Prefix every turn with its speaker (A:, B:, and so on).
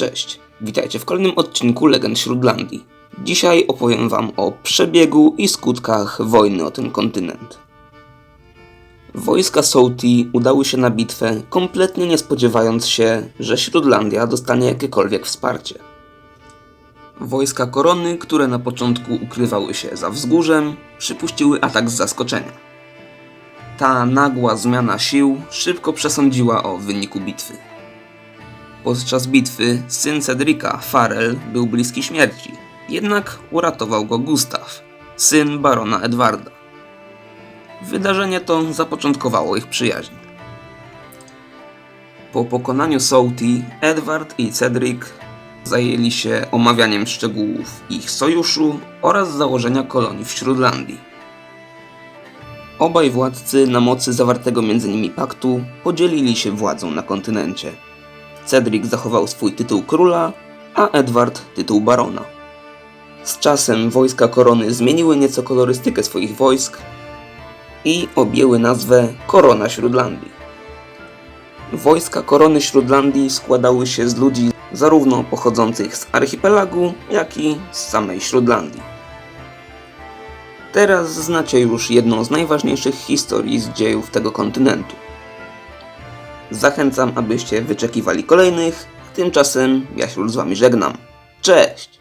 A: Cześć, witajcie w kolejnym odcinku Legend Śródlandii. Dzisiaj opowiem wam o przebiegu i skutkach wojny o ten kontynent. Wojska Souti udały się na bitwę, kompletnie nie spodziewając się, że Śródlandia dostanie jakiekolwiek wsparcie. Wojska korony, które na początku ukrywały się za wzgórzem, przypuściły atak z zaskoczenia. Ta nagła zmiana sił szybko przesądziła o wyniku bitwy. Podczas bitwy syn Cedrika, Farel, był bliski śmierci, jednak uratował go Gustaw, syn barona Edwarda. Wydarzenie to zapoczątkowało ich przyjaźń. Po pokonaniu Souti, Edward i Cedric zajęli się omawianiem szczegółów ich sojuszu oraz założenia kolonii w Śródlandii. Obaj władcy na mocy zawartego między nimi paktu podzielili się władzą na kontynencie. Cedric zachował swój tytuł króla, a Edward tytuł barona. Z czasem wojska korony zmieniły nieco kolorystykę swoich wojsk i objęły nazwę Korona Śródlandii. Wojska korony Śródlandii składały się z ludzi zarówno pochodzących z archipelagu, jak i z samej Śródlandii. Teraz znacie już jedną z najważniejszych historii z dziejów tego kontynentu. Zachęcam, abyście wyczekiwali kolejnych. Tymczasem ja się z wami żegnam. Cześć!